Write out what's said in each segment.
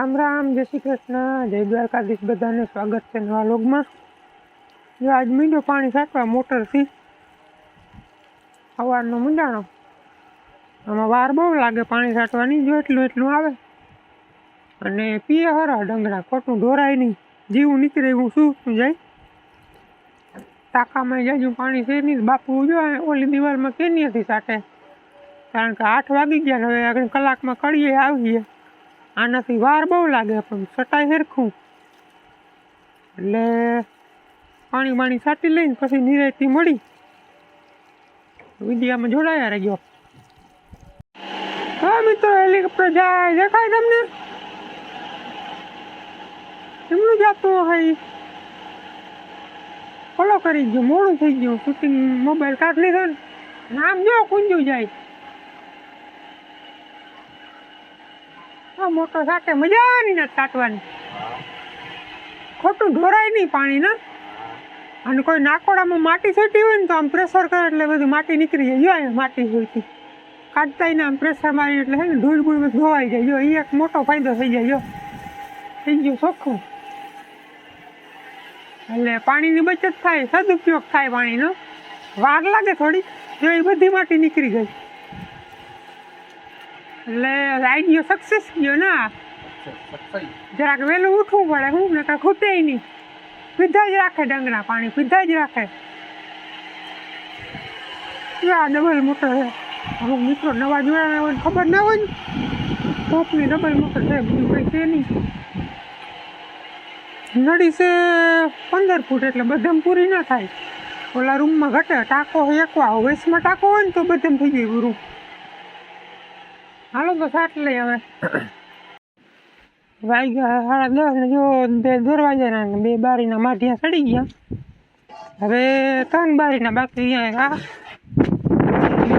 રામ રામ, જય શ્રી કૃષ્ણ, જય દ્વારકાધીશ, બધાને સ્વાગત છે નવા લોગમાં જો આજ મીંડો પાણી સાચવા મોટરથી સવારનો મૂંડાણો. આમાં વાર બહુ લાગે પાણી છાંટવાની જો એટલું એટલું આવે. અને પીએ હરા ડંગરા, ખોટું ઢોરાય નહીં. જીવું નીકળે હું શું શું જાય? ટાંકામાં જાજુ પાણી છે નહીં બાપુ જો ઓલી દિવાલમાં કેની હતી સાટે? કારણ કે આઠ વાગી ગયા હવે આગળ કલાકમાં કડીએ આવીએ. આનાથી વાર બહુ લાગે પણ સટાઈ હેરખું. એટલે પાણી બાણી સાટી લઈને પછી નિરાયતી મળી. વિદ્યામાં જોડાયા રહ્યો હા મિત્રો, હેલિકોપ્ટર જાય, દેખાય તમને? એમનું જાતું હોય. ફોલો કરી ગયો મોડું થઈ ગયું. શૂટિંગ મોબાઈલ કાઢ લીધો ને. આમ જો, કુંજું જાય. આ મોટો સાથે મજા આવવાની ને કાટવાની ખોટું ઢોરાય નહીં પાણી, ને? અને કોઈ નાકોડામાં માટી છૂટી હોય ને તો આમ પ્રેશર કરે એટલે બધી માટી નીકળી જાય. જો અહીંયા માટી હોયથી કાઢતા ને આમ પ્રેશર મારી એટલે હે ને ધૂળ ગુળ બધું ધોવાઈ જાય. જો એ એક મોટો ફાયદો થઈ જાય જો થઈ ગયું ચોખ્ખું. એટલે પાણીની બચત થાય, સદુપયોગ થાય પાણીનો. વાર લાગે થોડી જો એ બધી માટી નીકળી ગઈ. એટલે આઈડિયો સક્સેસ ગયો ના જરાક વહેલું ઉઠવું પડે હું ને કાંઈ ખૂટે નહીં. પીધા જ રાખે ડંગરા પાણી, પીધા જ રાખે. આ ડબલ મોટર છે? અમુક મિત્રો નવા જોયા હોય ખબર ના હોય ટોપની ડબલ મોટર છે, બીજું કંઈ છે નહીં. નડી છે પંદર ફૂટ એટલે બધામ પૂરી ના થાય. ઓલા રૂમમાં ઘટે, ટાંકો એકવા વેસમાં ટાંકો હોય ને તો બધામ થઈ જાય પૂરું હાલો તો સાટ લઈ હવે. વાગ્યા સાડા દસ ને જો બે દરવાજાના બે બારીના માઢિયા સડી ગયા. હવે ત્રણ બારીના બાકી અહીંયા આ.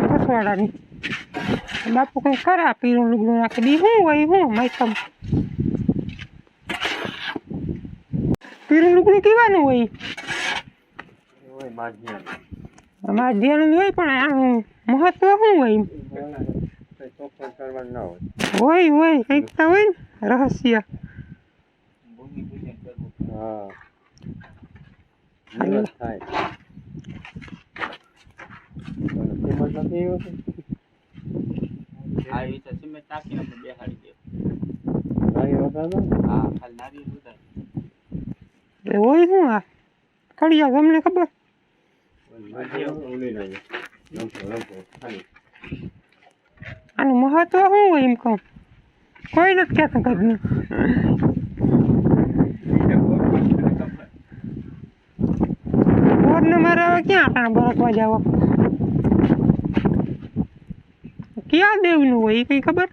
પસવાડાની. બાપુ કંઈ ખરા પીરું લુગડું નાખી? દી શું હોય હું માયકમ પીરું લુગડું કીવાનું હોય? માઢિયાનું હોય પણ આનું મહત્વ શું હોય હોય. હોય કંઈક તો હોય ને રહસ્ય. હોય શું આ? કડિયા તમને ખબર? આનું મહત્વ શું હોય એમ કહું? કોઈ નથી કહેતા ઘરનું બોરને મારે હવે ક્યાં આટાણા બરકવા જાવ ક્યાં દેવનું હોય એ કંઈ ખબર?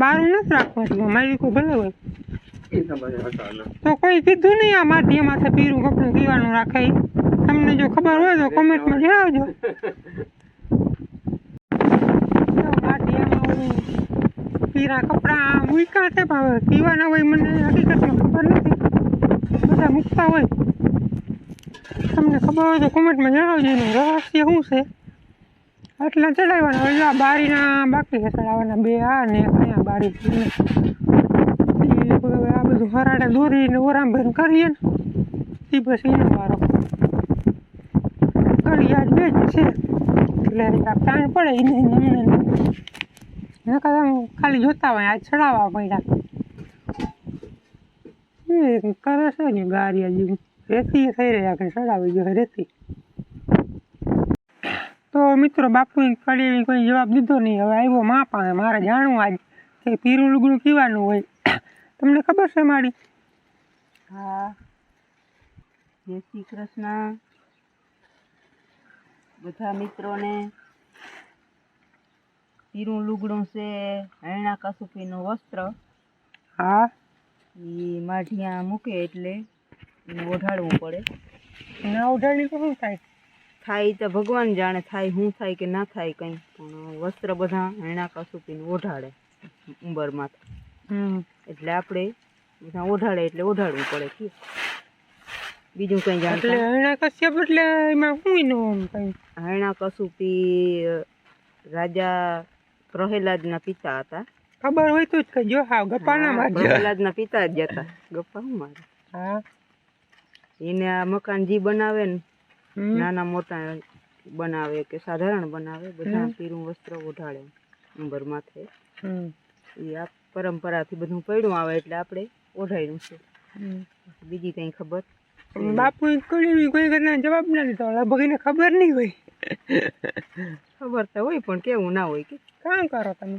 બારું નથી રાખવાનું મારી કોઈ ભલે હોય. તો કોઈ કીધું નહીં આ માધ્યમાંથી પીરું કપડું પીવાનું રાખે તમને જો ખબર હોય તો કોમેન્ટમાં જણાવજો માધ્યમાં ઓલું પીરા કપડાં મૂક્યા છે પણ હવે પીવાના હોય મને હકીકતમાં ખબર નથી. બધા મૂકતા હોય. તમને ખબર હોય તો કોમેન્ટમાં જણાવજો એનું રહસ્ય શું છે? આટલા ચડાવવાના હોય, આ બારીના, બાકી ચડાવવાના બે, આ ને અહીંયા બારી આ બધું હરાડે દોરીને ઓરામ કરીએ ને એ બસ એનો વારો. આજ બે જ છે. એટલે તાણ પડે એને અમને નકર આમ ખાલી જોતા હોય, આ ચડાવવા પડ્યા. એ કરે છે ને ગારિયા જેવું? રેતી થઈ રહ્યા કે ચડાવી ગયો રેતી. તો મિત્રો, બાપુએ કડી કોઈ જવાબ દીધો નહીં. હવે આવ્યો મા પાસે. મારે જાણવું આજ કે પીરું લુગડું પીવાનું હોય. તમને ખબર છે મારી? હા. જય શ્રી કૃષ્ણ. બધા મિત્રોને પીરું લુગડું છે હૈણા કસુફીનું વસ્ત્ર. હા? એ માઢિયા મૂકે એટલે એને ઓઢાડવું પડે. ના ઉડાડી તો શું થાય? થાય તો ભગવાન જાણે થાય શું થાય કે ના થાય કંઈ. પણ વસ્ત્ર બધા હૈણા કસુફીનું ઓઢાડે ઉંબરમાં. હમ. એટલે આપણે બધા ઓઢાડે એટલે ઓઢાડવું પડે કે બીજું કંઈ એટલે જાણતા કશ્યપ એટલે એમાં કંઈ. હૈણા કસુપી રાજા પ્રહલાદના પિતા હતા ખબર હોય તો જ કહેજો હા ગપ્પા ના મારજો પ્રહલાદના પિતા જ જતા ગપ્પા હું મારે હા એને આ મકાન જે બનાવે ને. નાના મોટા બનાવે કે સાધારણ બનાવે બધા. પીરું વસ્ત્ર ઓઢાડે અંબર માથે હમ. એ આ પરંપરાથી બધું પડ્યું આવે એટલે આપણે ઓઢાડ્યું છે બીજી કઈ ખબર બાપુ કોઈ કોઈ ઘરના જવાબ ના દીધો. લગભગ એને ખબર નહીં હોય. ખબર તો હોય પણ કેવું ના હોય કે. કામ કરો તમે.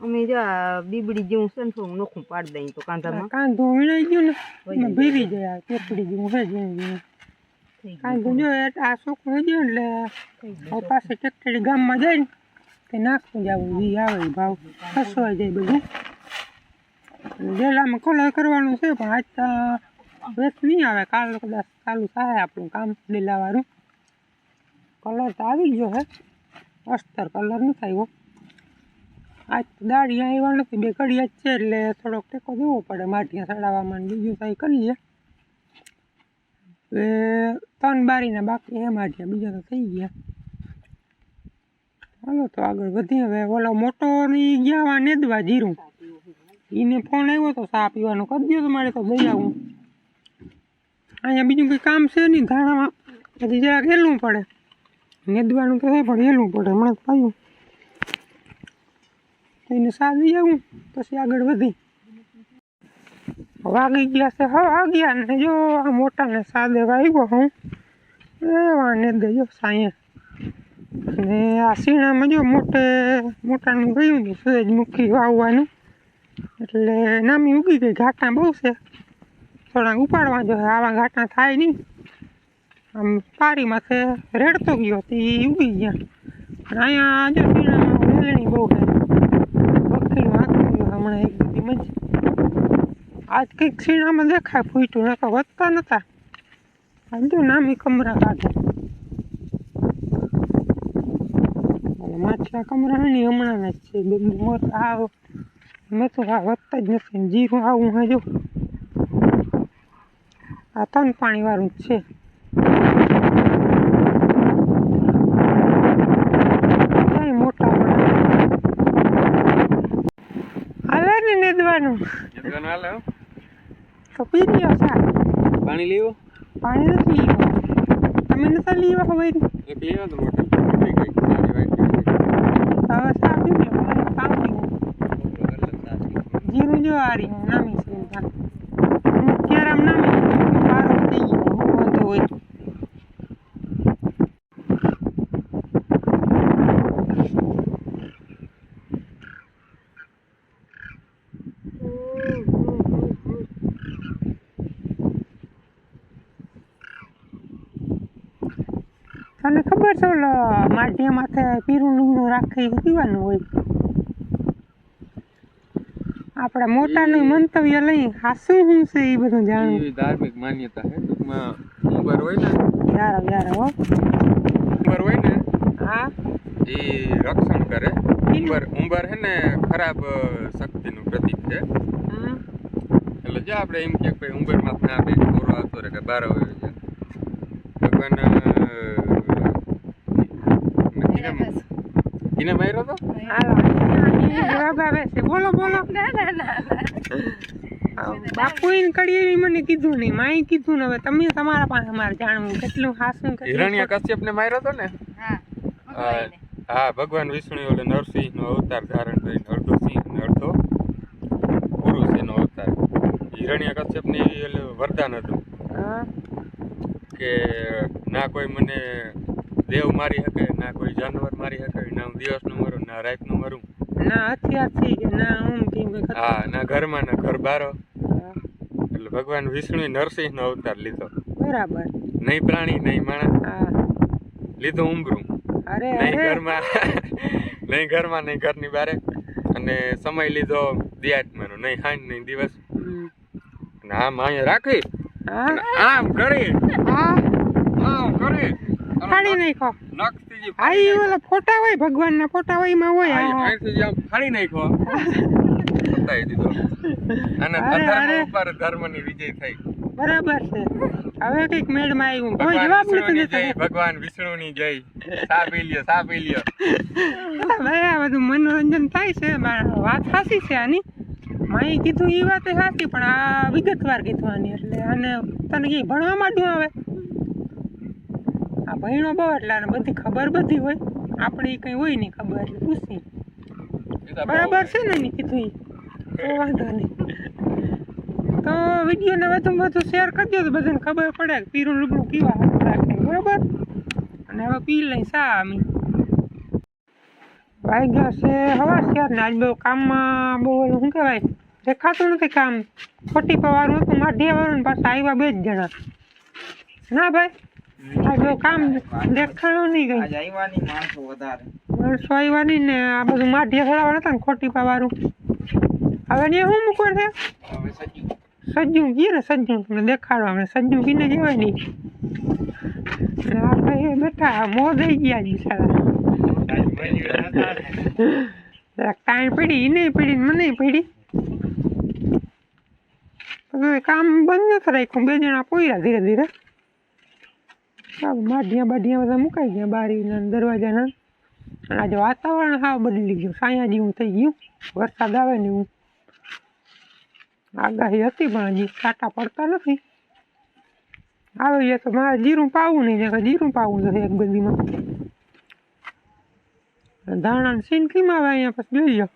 અમે જો બીબડી જેવું છે ને થોડું નોખું પાડી દઈએ તો કાંધામાં. કાંધો વીણાઈ ગયું ને ભીરી જાય ચોપડી જેવું છે જેવું કાંધો જો આ છોકરો ગયો એટલે પાસે ટેક્ટરી ગામમાં જાય ને તે નાખતું જવું વી આવે ભાવ. ખસવાઈ જાય બધું. જેલામાં કલર કરવાનું છે પણ આજ નહીં આવે. કાલ કદાચ ચાલુ થાય આપણું કામ લીલાવાળું. કલર તો આવી ગયો હે અસ્તર કલર નથી આવ્યો. આજ દાડી આવ્યા નથી. બે કડિયા જ છે એટલે થોડોક ટેકો દેવો પડે. માટીયા સડાવવામાં બીજું કંઈ કરી લઈએ એ ત્રણ બારીના બાકી એ માટીયા. બીજા તો થઈ ગયા. હાલો તો આગળ વધીએ. હવે ઓલો મોટો ગયા નેદવા જીરું. એને ફોન આવ્યો તો ચા પીવાનો કરી દો તમારે તો દઈ આવું. અહીંયા બીજું કંઈ કામ છે નહીં. ધાણામાં હજી જરાક હેલવું પડે. નેદવાનું તો થાય પણ હેલવું પડે. હમણાં પાયું એને સાદી આવું, પછી આગળ વધી. વાગી ગયા છે હવે વાગ્યા ને જો, આ મોટાને સાદે વાગ્યો હું. એવા ને દેજો સાયે. અને આ સીણામાં જો મોટે, મોટાનું ગયું ને સૂરજમુખી વાવવાનું. એટલે નામી ઉગી ગઈ. ઘાટા બહુ છે. થોડાક ઉપાડવા જો આવા ઘાટા થાય નહીં. આમ પારી માથે રેડતો ગયો તે ઉગી ગયા. પણ અહીંયા જો સીણામાં વેલણી બહુ છે. વકીલ વાંકું ગયો હમણાં એક બધી મજ. આજ કંઈક શીણામાં દેખાય, ફૂટ્યું નતા વધતા નતા. આમ જો નામી કમરા કાઢે. માછલા કમરા નહીં હમણાં જ છે. મોર આવ. મેં તો આ વધતા જ નથી જીરું આવું હે જો. આ તન પાણી વાળું જ છે. ક્યાંય મોટા હાલે ને નેદવાનું. તો પી લ્યો સા પાણી લેવું પાણી નથી લીધું. તમે નથી લીધા હવે એક લેવા તો મોટી મોટી કંઈક સારી વાઈટ હવે સા પી લ્યો. કામ નહીં જીરું જો આ રહ્યું નામી છે હું ક્યારે આમ નામી પારો થઈ ગયો હું વાંધો હોય તને ખબર છે ઓલો માટીયા માથે પીરું લુગડું રાખી પીવાનું હોય. આપણા મોટાનું મંતવ્ય લઈ હાસું શું છે એ બધું જાણવું ધાર્મિક માન્યતા છે ટૂંકમાં ઉંબર હોય ને. યાર યાર હો. ઉંબર હોય ને હા. એ રક્ષણ કરે. ઉંબર ઉંબર છે ને ખરાબ શક્તિનું પ્રતીક છે. એટલે જો આપણે એમ કે ભાઈ ઉંબરમાં ના બે કોરો આવતો રહે કે બાર આવે ભગવાન કિને માર્યો તો જવાબ આવે છે બોલો બોલો. હા, બાપુએ કડી એવી મને કીધું નહીં માએ કીધું ને હવે તમે તમારા પાસે મારે જાણવું કેટલું હાસું હિરણ્ય કશ્યપ ને માર્યો તો ને? હા ભગવાન વિષ્ણુ ઓલે નરસિંહ નો અવતાર ધારણ કરીને અડધો સિંહ અને અડધો પુરુષ એનો અવતાર. હિરણ્ય કશ્યપ ને વરદાન હતું હા. કે ના કોઈ મને દેવ મારી શકે ના કોઈ જાનવર મારી શકે ના હું દિવસનું મરું ના રાતનું મરું. ના હાથી હાથી ના હું કેમ હા ના ઘરમાં ના ઘર બારો એટલે ભગવાન વિષ્ણુ નરસિંહ નો અવતાર લીધો. બરાબર. નહીં પ્રાણી નહીં માણસ. લીધું અરે નહીં ઘરમાં નહીં ઘરમાં નહીં ઘરની બારે. અને સમય લીધો દિયાત્માનો નહીં હાંજ નહીં દિવસ. અને આમ અહીંયા રાખી. આમ કરી. આમ કરી. ફાડી નાખો હા એ ઓલા ફોટા હોય ભગવાનના ફોટા હોય એમાં હોય ફાડી નાખ્યો. બતાવી દીધો. અને અધર્મ ઉપર ધર્મની વિજય થઈ. બરાબર છે. હવે કંઈક મેળમાં આવ્યું. કોઈ જવાબ નથી દેતો. ભગવાન વિષ્ણુની જય. સાપી લ્યો સાપી લ્યો ભાઈ આ બધું મનોરંજન થાય છે. મારા વાત સાચી છે આની. મેં કીધું એ વાત સાચી પણ આ વિગતવાર કીધું આની. એટલે આને તને કઈ ભણવા માંડ્યું આવે. આ ભણ્યો બહુ એટલે બધી ખબર બધી હોય. આપણે કઈ હોય નહીં ખબર એટલે પૂછી બરાબર છે ને કીધું તો વાંધો નહીં. તો વિડીયોને વધુમાં વધુ શેર કરજો તો બધાને ખબર પડે કે પીરું લુગડું કેવા રાખે, બરાબર? અને હવે પી લઈ સા અમે વાગ્યા છે હવા શેર ને આજ બહુ કામમાં બહુ શું કહેવાય, દેખાતું નથી કામ. ખોટી પવારું હતું માઢિયાવાળું ને પાછા આવ્યા બે જ જણા. ના ભાઈ? કામ દેખાણું નહીં ગઈ નહીં માણસો વધારે. માણસો ને આ બધું માઢિયા ખરાવા હતા ને ખોટી પવારું. હવે ને શું મૂકવું છે? સજ્જુ. કીએ ને સજ્જુ તમને આપણે સજ્જુ કીને જવાય નહીં. અને બેઠા મો થઈ ગયા જ બિચારા જરાક ટાઈમ પડી એને પડી ને મને પડી. કામ બંધ નથી રાખ્યું બે જણા પોયા ધીરે ધીરે. માઢિયા બાઢિયા બધા મુકાઈ ગયા બારીના દરવાજાના. આજે વાતાવરણ સાવ બદલી ગયું. સાયા જેવું થઈ ગયું. વરસાદ આવે ને એવું. આગાહી હતી પણ હજી કાંટા પડતા નથી. આવે એ તો મારે જીરું પાવું નહીં ને જીરું પાવું છે એક બધીમાં ધાણા સીન કીમાં આવે અહીંયા? પછી જોઈ લો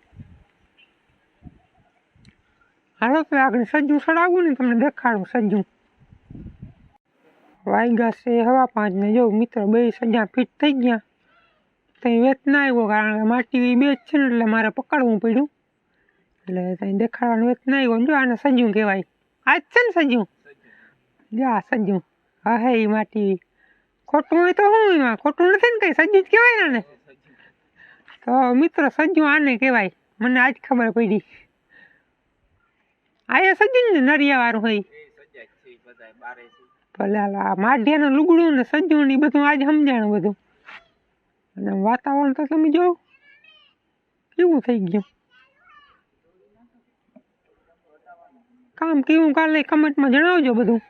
હાલો તો આગળ સજ્જું સડાવું ને તમને દેખાડું સજ્જુ. વાગ્યા છે, હવા પાંચ ને જો મિત્રો બે સજા ફિટ થઈ ગયા. ત્યાં વેત ના આવ્યો કારણ કે માટી બે જ છે ને, એટલે મારે પકડવું પડ્યું. એટલે ત્યાં દેખાડવાનું વેત ના આવ્યો જો આને સજ્જુ કહેવાય. આ જ છે ને સજ્જુ? જા સજ્જુ. હા, હે એ માટી. ખોટું હોય તો શું એમાં? ખોટું નથી ને કંઈ? સજ્જુ જ કહેવાય ને તો મિત્રો સજ્જુ આને કહેવાય. મને આજ ખબર પડી. આ સજ્જુ ને નરિયાવાળું હોય. ભલે આ માઢિયાનું લુગડું ને સજ્જું ને બધું આજ સમજાણું બધું. અને વાતાવરણ તો તમે જો કેવું થઈ ગયું? કામ કેવું કાલે કમેન્ટમાં જણાવજો બધું.